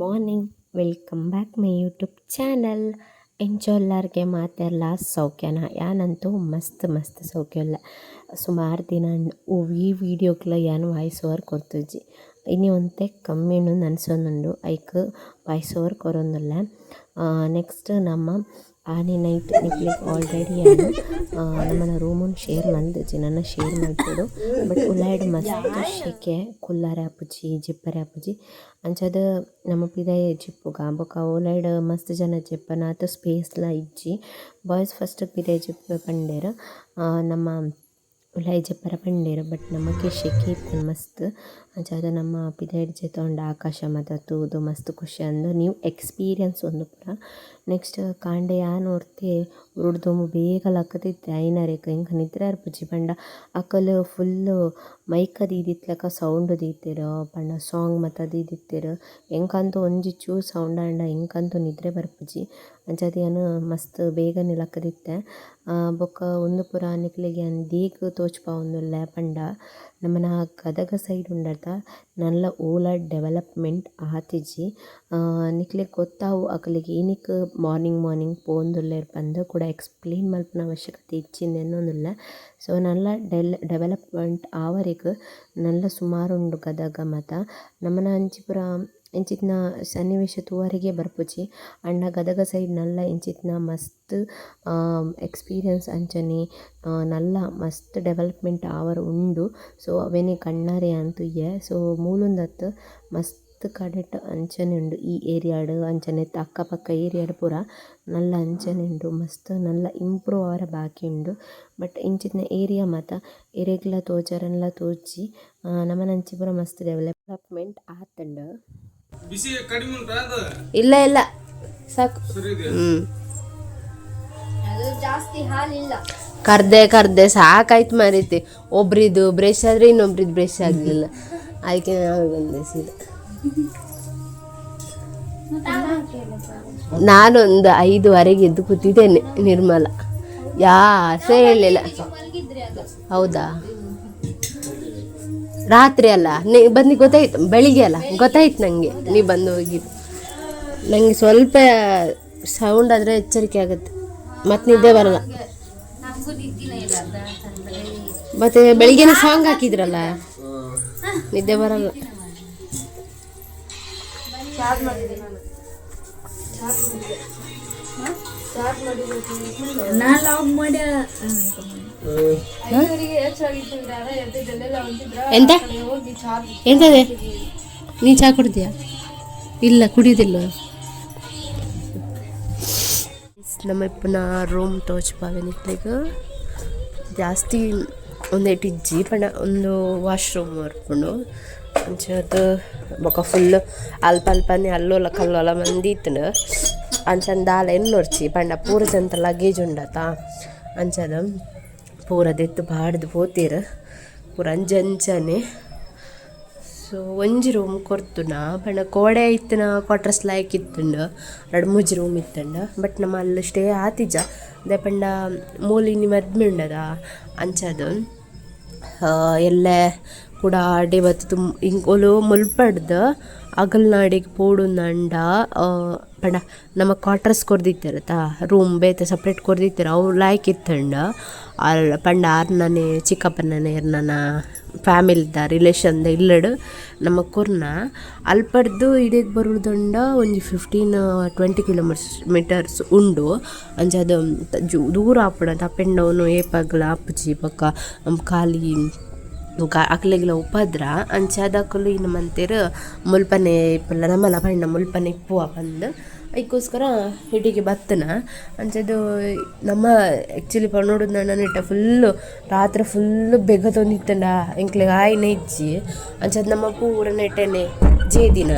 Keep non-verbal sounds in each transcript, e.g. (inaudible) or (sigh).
Morning welcome back my YouTube channel ಎಂಜೋಲ್ಲಾರ್ಗೆ ಮಾತೆಲ್ಲ ಸೌಖ್ಯನ. ಯಾನಂತೂ ಮಸ್ತ್ ಮಸ್ತ್ ಸೌಖ್ಯಲ್ಲ ಸುಮಾರು ದಿನ ಈ ವಿಡಿಯೋಕ್ಲ ಏನು ವಾಯ್ಸ್ ಓವರ್ ಕೊರ್ತುಜಿ ಇನಿ ಒಂತೆ ಕಮ್ಮಿನು ನನ್ಸೊಂದುಂಡು ಐಕ್ ವಾಯ್ಸ್ ಓವರ್ ಕೊರೊಂದುಲ್ಲ ನೆಕ್ಸ್ಟ್ ನಮ್ಮ ಆನೆ ನೈಟ್ ನಿಕ್ಲೆಗ್ ಆಲ್ರೆಡಿ ನಮ್ಮನ ರೂಮನ್ ಶೇರ್ ಮಲ್ದಿಜ್ಜಿ ನನ್ನ ಶೇರ್ ಮಲ್ಪುಡು ಬಟ್ ಉಲಾಯ್ಡ್ ಮಸ್ತ್ ಶೆಕೆ ಕುಲ್ಲಾರೆ ಆಪುಜಿ ಜಿಪ್ಪರೆ ಆಪುಜಿ ಅಂಚಾದ್ ನಮ ಪಿದಾಯ ಜಿಪ್ಪುಗ ಬೊಕ ಉಲಾಯ್ಡ್ ಮಸ್ತ್ ಜನ ಜಿಪ್ಪನಾತ್ ಸ್ಪೇಸ್ಲ ಇಜ್ಜಿ ಬಾಯ್ಸ್ ಫಸ್ಟ್ ಪಿದಾಯ ಜಿಪ್ಪ ಪಂಡೆರ್ ನಮ್ಮ ಉಲಾಯ್ ಪರ ಪಂಡೆರ್ ಬಟ್ ನಮಕ್ ಶೆಕೆ ಇಪ್ಪುಂಡು ಮಸ್ತ್. ಅಂಚಾದ ನಮ್ಮ ಪಿದಾಯ್ಡ್ ಜೆತೊಂಡ ಆಕಾಶ ಮಾತ ತೂದು ಮಸ್ತ್ ಖುಷಿ ಅಂದ. ನೀವು ಎಕ್ಸ್ಪೀರಿಯನ್ಸ್ ಒಂದು ಪುರ. ನೆಕ್ಸ್ಟ್ ಕಾಂಡೆ ಯಾನ್ ಒರ್ತಿ ಉರುಡ್ದೊಂಬು ಬೇಗ ಲಕ್ಕದಿತ್ತೆ ಐನರೆಗ್ ಎಂಕ ನಿದ್ರೆ ಆರ್ಪುಜಿ ಪಂಡ. ಅಕಲ್ ಫುಲ್ ಮೈಕ್ ದೀದಿತ್ಲಕ ಸೌಂಡ್ ದೀತೆರ್. ಪಂಡ ಸಾಂಗ್ ಮಾತ ದೀದಿತ್ತೆರ್ ಎಂಕಂತೂ ಒಂಜಿ ಚೂರು ಸೌಂಡ್ ಆಂಡ ಎಂಕಂತೂ ನಿದ್ರೆ ಬರ್ಪುಜಿ ಅಂಚಾದ್ ಯಾನ್ ಮಸ್ತ್ ಬೇಗನೆ ಲಕ್ಕದಿತ್ತೆ. ಬೊಕ ಉಂದು ಪೂರ ನಿಕ್ಲೆಗ್ ಯಾನ್ ದೀಕ್ ತೋಜ್ಪಾವೊಂದುಲ್ಲೆ ಪಂಡ. ನಮನ ಗದಗ ಸೈಡ್ ಉಂಡತ ನಲ್ಲ ಓಲ ಡೆವಲಪ್ಮೆಂಟ್ ಆತಿಜ್ಜಿ. ನಿಕ್ಲೆಗ್ ಗೊತ್ತಾವು ಅಕಲೆಗ್ ಏನಿಕ್ ಮಾರ್ನಿಂಗ್ ಮಾರ್ನಿಂಗ್ ಪೋವೊಂದುಲ್ಲೆರ್ ಪಂದ್ ಕೂಡ ಎಕ್ಸ್ಪ್ಲೇನ್ ಮಲ್ಪುನ ಅವಶ್ಯಕತೆ ಇಜ್ಜಿಂದ್ ಎನ್ನೊಂದುಲ್ಲ. ಸೊ ನಲ್ಲ ಡೆಲ್ ಡೆವಲಪ್ಮೆಂಟ್ ಆವರೆಗ್ ನಲ್ಲ ಸುಮಾರು ಉಂಡು ಗದಗ ಮಾತ. ನಮನ ಅಂಚಿ ಪೂರ ಇಂಚಿತ್ನ ಸನ್ನಿವೇಶ ತೂವರೆಗೆ ಬರ್ಪುಜಿ ಅಣ್ಣ ಗದಗ ಸೈಡ್ ನಲ್ಲ ಇಂಚಿತ್ನ ಮಸ್ತ್ ಎಕ್ಸ್ಪೀರಿಯನ್ಸ್ ಅಂಚನೆ ನಲ್ಲ ಮಸ್ತ್ ಡೆವಲಪ್ಮೆಂಟ್ ಆವರ್ ಉಂಡು. ಸೊ, ಅವೆನೆ ಕಣ್ಣಾರೆ ಯೆ ಸೊ ಮೂಲುಂದತ್ ಮಸ್ತ್ ಕಡೆಟ್ ಅಂಚನೆ ಉಂಡು. ಈ ಏರಿಯಾಡ್ ಅಂಚನೆ ಅಕ್ಕ ಪಕ್ಕ ಏರಿಯಾಡ್ ಪೂರ ನಲ್ಲ ಅಂಚನೆ ಉಂಡು. ಮಸ್ತ್ ನಲ್ಲ ಇಂಪ್ರೂವ್ ಆವರ ಬಾಕಿ ಉಂಡು. ಬಟ್ ಇಂಚಿತ್ನ ಏರಿಯಾ ಮಾತ ಇರೆಗ್ಲ ತೋಜರೆನ್ಲ ತೋಜಿ ನಮನಂಚಿ ಪೂರ ಮಸ್ತ್ ಡೆವಲಪ್ಮೆಂಟ್ ಆತುಂಡು. ಬಿಸಿ ಕಡಿಮೆ ಉಂಟಾ ಅದು? ಇಲ್ಲ ಇಲ್ಲ. ಸಾಕು. ಸರಿ ಇದೆ. ಹ್ಮ್. ಜಾಸ್ತಿ ಹಾಲಿಲ್ಲ. ಕರ್ದೆ ಕರ್ದೆ ಸಾಕಾಯ್ತು ಮಾರೈತಿ. ಒಬ್ರಿದು ಬ್ರಷ್ ಆದ್ರೆ ಇನ್ನೊಬ್ರಿದ್ ಬ್ರಷ್ ಆಗಲಿಲ್ಲ. ಅದಕ್ಕೆ ನಾವು ಬಂದೆ ಸೀದಾ ನಾನೊಂದು ಐದುವರೆಗೆ ಎದ್ದು ಕೂತಿದ್ದೇನೆ ನಿರ್ಮಲ. ಯಾಸೆ ಹೇಳಿಲ್ಲ. ಹೌದಾ? ರಾತ್ರಿ ಅಲ್ಲ, ನೀ ಬಂದು ಗೊತ್ತಾಯ್ತು, ಬೆಳಿಗ್ಗೆ ಅಲ್ಲ, ಗೊತ್ತಾಯ್ತು ನನಗೆ ನೀ ಬಂದು ಹೋಗಿದ್ದು. ನನಗೆ ಸ್ವಲ್ಪ ಸೌಂಡ್ ಆದರೆ ಎಚ್ಚರಿಕೆ ಆಗುತ್ತೆ, ಮತ್ತೆ ನಿದ್ದೆ ಬರಲ್ಲ. ಮತ್ತು ಬೆಳಿಗ್ಗೆನೆ ಸಾಂಗ್ ಹಾಕಿದ್ರಲ್ಲ, ನಿದ್ದೆ ಬರಲ್ಲ. ಎಂತ? ಎಂತದೆ? ನೀ ಚಹಾ ಕುಡಿದ್ಯಾ? ಇಲ್ಲ ಕುಡಿಯೋದಿಲ್ಲ ನಮ್ಮ ಇಪ್ಪನ ರೂಮ್ ತೋಚ್ಪಾವೆ ನಿಕ್ಲಿಗೆ ಜಾಸ್ತಿ ಒಂದೇಟ್ ಇಜ್ಜಿ ಪಂಡ ಒಂದು ವಾಶ್ರೂಮ್ ಮಾಡ್ಕೊಂಡು. ಅಂಚದು ಬೊಕ ಫುಲ್ ಅಲ್ಪ ಅಲ್ಪನೆ ಅಲ್ಲೋಲ ಕಲ್ಲೋಲ ಮಂದಿ ಇತ್ತನ ಅಂಚಂದ ದಾಲ ಎನ್ನೊರ್ಚಿ ಪಂಡ ಪೂರ ಜಂತ ಲಗೇಜ್ ಉಂಡತ. ಅಂಚದ ಪೂರ ದೆತ್ತು ಬಾಡ್ದು ಪೋತೀರ? ಪೂರ ಅಂಜಂಜನೆ ಸೊ ಒಂಜಿ ರೂಮ್ ಕೊರ್ತುನ ಪಂಡ ಕೋಡೆ ಇತ್ತನ ಕ್ವಾರ್ಟರ್ಸ್ ಲಾಯ್ಕ್ ಇತ್ತುಂಡ. ಎರಡು ಮೂಜಿ ರೂಮ್ ಇತ್ತಂಡ. ಬಟ್ ನಮ್ಮ ಅಲ್ಲಿ ಸ್ಟೇ ಆತಿಜ. ಅದೇ ಪಂಡ ಮೂಲಿನಿ ಮದ್ಮೆ ಉಂಡದ ಅಂಚದು. ಎಲ್ಲೆ ಕೂಡ ತುಂಬ ಹಿಂಗ್ ಒಲು ಮುಲ್ಪಡ್ದು ಪೋಡು ನಂಡ ಪಂಡ, ನಮ್ಮ ಕ್ವಾರ್ಟರ್ಸ್ ಕೊರ್ದಿತ್ತಿರತ್ತ? ರೂಮ್ ಬೇತೆ ಸಪ್ರೇಟ್ ಕೊರ್ದಿತ್ತಿರ? ಅವು ಲಾಯ್ಕ್ ಇತ್ತಂಡ. ಅಲ್ಲ ಪಂಡ ಆರ್ನನೆ ಚಿಕ್ಕಪ್ಪನನೆ ನನ್ನ ಫ್ಯಾಮಿಲಿದ ರಿಲೇಷನ್ದ ಇಲ್ಲಡು ನಮ್ಮ ಕೊರ್ನ. ಅಲ್ಪಡ್ದು ಇಡೆಗ್ ಬರೋದಂಡ ಒಂದು ಫಿಫ್ಟೀನ್ ಟ್ವೆಂಟಿ ಕಿಲೋಮೀಟರ್ಸ್ ಮೀಟರ್ಸ್ ಉಂಡು. ಜೂ ದೂರ ಆಪಡ ತಪ್ಪೆಂಡವನು ಏಪಗ್ಲ, ಅಪ್ಪಜಿ ಪಕ್ಕ ಖಾಲಿ ಗ ಅಕ್ಲೆಗ್ಲ ಉಪದ್ರ ಅಂಚಾದಕುಲು ಇನ್ನು ಮಂತೆರ್ ಮುಲ್ಪನೆ ಇಪ್ಪುಲ್ಲ ನಮಲ ಪಂಡ ಮುಲ್ಪನೆ ಇಪ್ಪುವ ಬಂದು ಅದಕ್ಕೋಸ್ಕರ ಹಿಡಿಗೆ ಬತ್ತನ ಅಂಚದು ನಮ್ಮ ಆ್ಯಕ್ಚುಲಿ ಪನ್ನೋಡುದು ನನ್ನ ಇಟ್ಟ ಫುಲ್ಲು ರಾತ್ರಿ ಫುಲ್ಲು ಬೆಗ ತೊಂದಿತ್ತಂಡ ಎಂಕ್ಲೆಗ್ ಆಯ್ನ ಇಜ್ಜಿ ಅಂಚದು ನಮ್ಮ ಪೂರ ನೆಟ್ಟೆನೆ ಜೇದಿನ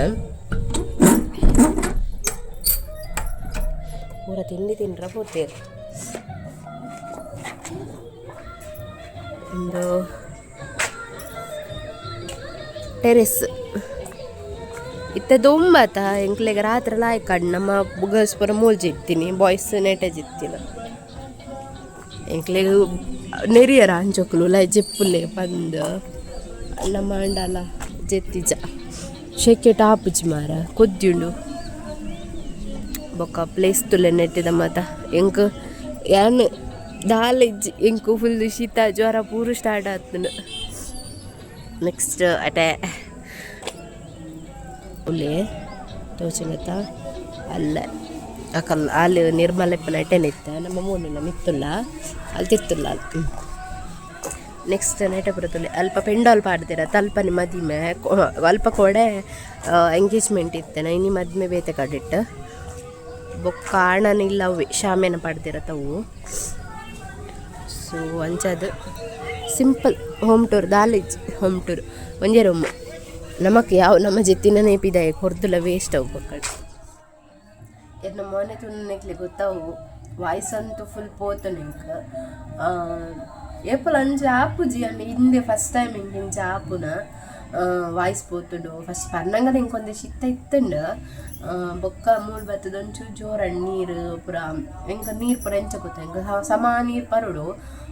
ಪೂರ ತಿಂಡಿ ತಿಂಡ್ರ ಪೋತೇರು ಒಂದು ಟೆರೆಸ್. ಇತ್ತೆ ದೊಂಬತ ಎಂಕ್ಲೆಗ್ ರಾತ್ರಿ ಲಾಯ್ ಕಡ್ ನಮ್ಮ ಗರ್ಲ್ಸ್ ಪರ ಮೂಲ್ಜಿ ಇರ್ತೀನಿ ಬಾಯ್ಸ್ ನೆಟೇಜ್ ಜಿತ್ತಿನ ಎಂಕ್ಲೆಗ್ ನೆರಿಯರ ಅಂಚೊಕ್ಲು ಲೈ ಜೆಪ್ಪುಲೆ ಬಂದು ನಮ್ಮ ಅಂಡಲ ಜೆತ್ತಿಜ. ಶೆಕೆ ಟಾಪುಜಿ ಮಾರ ಕೊದ್ದುಂಡು ಬೊಕ್ಕ ಪ್ಲೇಸ್ ತುಲೆ ನೆಟ್ಟಿದ ಮತ. ಎಂಕ್ ಯಾನ್ ದಾಲ ಇಜ್ಜಿ ಎಂಕ್ ಫುಲ್ ಶೀತ ಜ್ವರ ಪೂರು ಸ್ಟಾರ್ಟ್ ಆತನ ನೆಕ್ಸ್ಟ್ ಅಟೆ ಉಲೆ ತೋಚನತ ಅಲ್ಲ ಅಕಲ್ ಅಲ್ಲಿ ನಿರ್ಮಲೆಪ್ಪನ ಅಟೆನಿತ್ತ ನಮ್ಮ ಮೂನಿನ ಮಿತ್ತುಲ್ಲ ಅಲ್ಲಿ ತಿತ್ತುಲ್ಲ ಅಲ್ಲಿ. ನೆಕ್ಸ್ಟ್ ನೈಟ ಬರುತ್ತಲ್ಲಿ ಅಲ್ಪ ಪೆಂಡಾಲ್ ಪಾಡ್ದಿರ ತಲ್ಪನೆ ಮದಿಮೆ ಅಲ್ಪ ಕೊಡೆ ಎಂಗೇಜ್ಮೆಂಟ್ ಇತ್ತೇನೆ ನೈನಿ ಮದ್ಮೆ ಬೇತೆ ಕಡಿಟ್ಟು. ಬೊಕ್ಕ ಆಣನ ಇಲ್ಲ ಅವು ಶಾಮೆನ ತವು. ಸೊ ಅಂಚದು ಸಿಂಪಲ್ ಹೋಮ್ ಟೂರ್ ದಾಲಿ ಹೋಮ್ ಟೂರ್. ಒಂಜೇ ರೂಮ್. ನಮಕ್ ಯಾವ, ನಮ್ಮ ಜಿತ್ತಿನ ನೇಪಿದಾಯ ಕೊರ್ದುಲ ವೇಸ್ಟ್ ಅವು ಬಕ್ಕಳು ನಮ್ಮ ಮೊನೆ ತುಂಬಲಿ ಗೊತ್ತಾವು ವಾಯ್ಸ್ ಅಂತೂ ಫುಲ್ ಪೋತು ನಿಂಕ. ಏಪಲ್ ಅಂಜೆ ಆಪುಜಿ ಅಂಡ್ ಹಿಂದೆ ಫಸ್ಟ್ ಟೈಮ್ ಹಿಂಗೆ ಇಂಚ ಆಪುನ ವಾಯ್ಸ್ ಪೋತುಂಡು. ಫಸ್ಟ್ ಪನ್ನಂಗದ ಇಂಕೊಂದೆ ಶಿತ್ತ ಇತ್ತುಂಡು. ಬೊಕ್ಕ ಮೂಲ್ ಬತ್ತದ ಒಂಚೂರು ಜೋರಣ್ಣ ನೀರು ಪುರ, ಹೆಂಗ ನೀರು ಪುರ ಎಂಚ ಗೊತ್ತ, ಹೆಂಗ ಸಮ ನೀರು ಪರುಡು.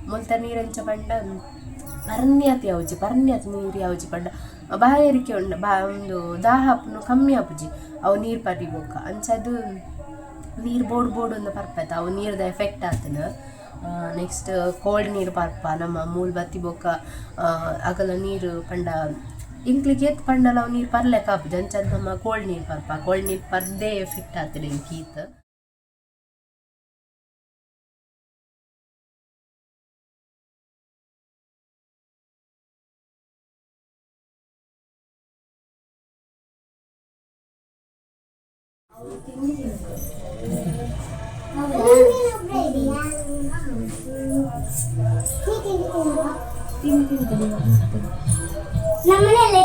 ಮುಲ್ತ ನೀರಂಚ ಪಂಡ ಪರ್ಣ್ಯಾತಿ ಯಾವುಜಿ ಪರ್ಣ್ಯಾತಿ ನೀರು ಯಾವುಜಿ ಪಂಡ ಬಾಯಾರಿಕೆ ಉಂಡ ಬಾ ಒಂದು ದಾಹ ಕಮ್ಮಿ ಆಪುಜಿ ಅವು ನೀರು ಪರಿಬೋಕ ಅಂಚದು ನೀರು ಬೋಡ್ ಬೋಡ್ ಒಂದು ಪರ್ಪತ್ತ ಅವು ನೀರದ ಎಫೆಕ್ಟ್ ಆತನ ನೆಕ್ಸ್ಟ್ ಕೋಲ್ಡ್ ನೀರು ಪರ್ಪ ನಮ್ಮ ಮೂಲ್ ಬತ್ತಿ ಬೊಕ್ಕ ಅಗಲ ನೀರು ಪಂಡ ಇಂಕ್ಲಿಗೆ ಎತ್ ಪಂಡಲ ಅವು ನೀರು ಪರ್ಲೆಕ್ಕ ಆಪುಜಿ ಅಂಚದ್ ನಮ್ಮ ಕೋಲ್ಡ್ ನೀರು ಪರ್ಪ ಕೋಲ್ಡ್ ನೀರು ಪರ್ದೇ ಎಫೆಕ್ಟ್ ಆತದೆ ಇಂಕೀತ್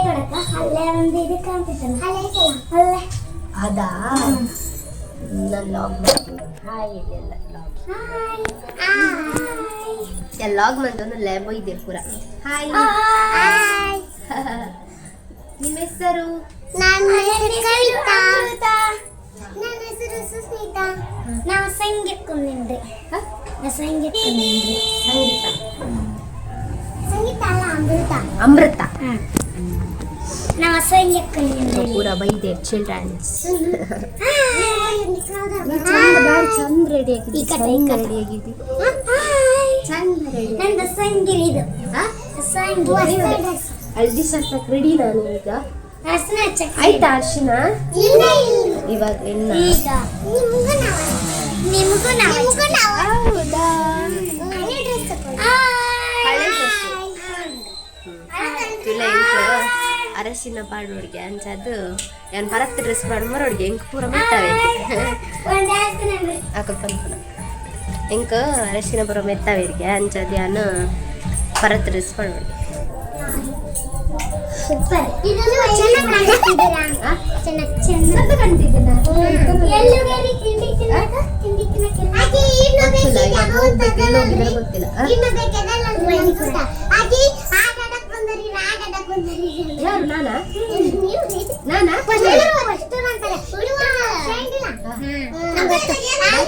ಕೊಡಕ ಅಲ್ಲೇ ಒಂದು ಇದು ಕಾಣ್ತಿತ್ತಲ್ಲ ಅಲ್ಲೇ ಅಲ್ಲೇ. ಅದಾ? ಲಾಗ್ ಮಾಡ್ತೀನಿ. ಹಾಯ್ ಎಲ್ಲ ಲಾಗ್ ಹಾಯ್ ಲಾಗ್ ಲ್ಯಾಬ್ ಇದೆ ಪೂರ. ಹಾಯ್ ಹಾಯ್ (laughs) ನಿಮ್ಮ ಹೆಸರು? ನನ್ನ ಹೆಸರು ಕವಿತಾ ಸುಸ್ಮಿತಾ ನಾವು ಸಂಗೀತ ನಿಂದ್ರಿ. ಸಂಗೀತ ಸಂಗೀತ. ಸಂಗೀತ ಅಲ್ಲ ಅಮೃತ. ಅಮೃತ. ನಾವು ಸಂಗೀತ ನಿಂದ್ರಿ. ಪೂರ ಬೈದೆ ಚಿಲ್ಡ್ರನ್ಸ್ ಚಂದ ರೆಡಿ ಆಗಿದೆ ಕಡೆ. ರೆಡಿ ಆಗಿದೆ ಚಂದ ರೆಡಿ ನಂದು ಸಂಗಿಲ್ ಇದು. ಸಂಗೀತ. ಹಳ್ದಿ ಶಾಸ್ತ್ರಕ್ಕೆ ರೆಡಿ ನಾನು ಈಗ. ಆಯ್ತಾ ಅರ್ಶಿನ? ಇಲ್ಲ ಇಲ್ಲ. ಇವಾಗ ಹೌದಾ? ಎಂಕ್ ಅರಶಿನ ಪಾಡೋಡ್ಗೆ ಅಂಚದು ಏನ್ ಪರತ್ ಡ್ರೆಸ್ ಪಾಡು ಮರೋಡ್ಗೆ ಎಂಕ್ ಪೂರ ಮೆತ್ತವೆ? ಹಾಕಲ್ ಪನ್ಪುನ ಎಂಕ್ ಅರಶಿನ ಪೂರ ಮೆತ್ತವೇರ್ಗೆ ಅಂಚದು ಏನು ಪರತ್ ಡ್ರೆಸ್ ಪಾಡೋಡ್ಗೆ ಸೂಪರ್.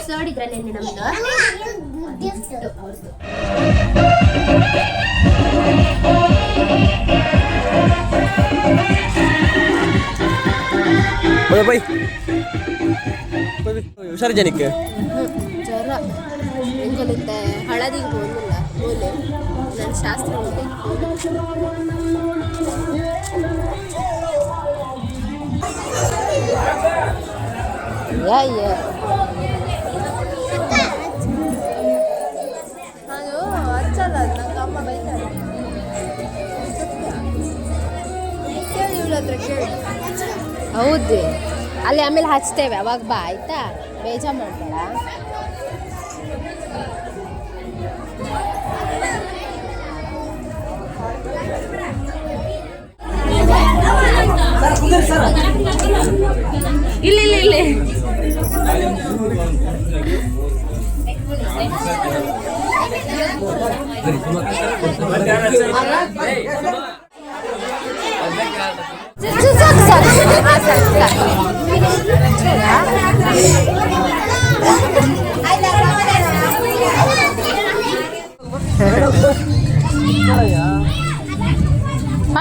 ನೋಡಿದ್ರ ನಿನ್ನೆ ನಮ್ದು? ಗಿಫ್ಟ್ ಬೈ ಬೈ ಹುಷಾರು ಜನಕ್ಕೆ ಜ್ವರ ಎಂಗೊಲಿದ್ದ ಹಳದಿಗೆ ಹೋಗಿಲ್ಲ ಮೂಲೆ ನನ್ನ ಶಾಸ್ತ್ರ ಇದೆ ಯಾ ಯಾ ಹೌದು. ಅಲ್ಲಿ ಆಮೇಲೆ ಹಚ್ತೇವೆ ಅವಾಗ ಬಾ ಆಯ್ತಾ? ಬೇಜಾರು ಮಾಡ್ಬೇಡ. ಇಲ್ಲ ಇಲ್ಲ ಇಲ್ಲ.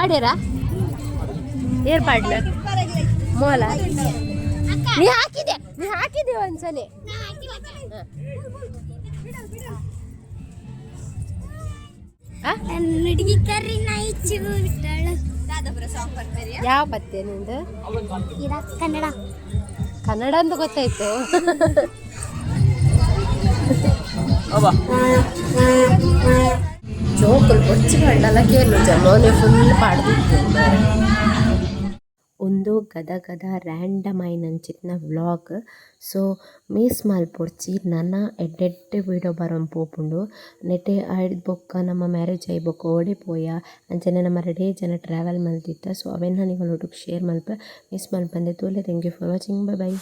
ಮಾಡ್ಯಾರ ಏರ್ ಪಾಡ್ಲ ಮೋಲ. ನೀ ಹಾಕಿದೆ ನೀ ಹಾಕಿದೆ ಒಂದ್ಸಲಿ? ಯಾವ ಪತ್ತೆ ನಿಂದು? ಕನ್ನಡ ಕನ್ನಡ ಅಂತ ಗೊತ್ತಾಯ್ತು ಅಬ್ಬಾ ಜೋಕುಲು ಬೊಚ್ಚಿ ಬಂಡಲ ಕೇಳು ಜಮೋನೆ ಫುಲ್ ಪಾಡ್ದಿತ್ತು ಒಂದು ಗದ ಗದ ರ್ಯಾಂಡಮ್ అయినంచిత్న ವ್ಲಾಗ್ ಸೊ ಮಿಸ್ ಮಲ್ಪೊರ್ಚಿ ನನ್ನ ಎಡ್ಡೆಡ್ಡೆ ವೀಡಿಯೋ ಬರೋನ್ ಪೋಪುಂಡು ನೆಟೆ ಆಯ್ಡ್ ಬೊಕ್ಕ ನಮ್ಮ ಮ್ಯಾರೇಜ್ ಆಯ್ ಬೊಕ್ಕ ಓಡಿಪೋಯ ಅಂಚನೆ ನಮ್ಮ ರೆಡೇ ಜನ ಟ್ರಾವೆಲ್ ಮಲ್ತಿತ್ತ ಸೊ ಅವೆನ್ನ ನಿಗಳೊಟ್ಟಿಗೆ ಶೇರ್ ಮಲ್ಪ ಮಿಸ್ ಮಲ್ಪಂದೆ ತೋಲೆ thank you for watching bye bye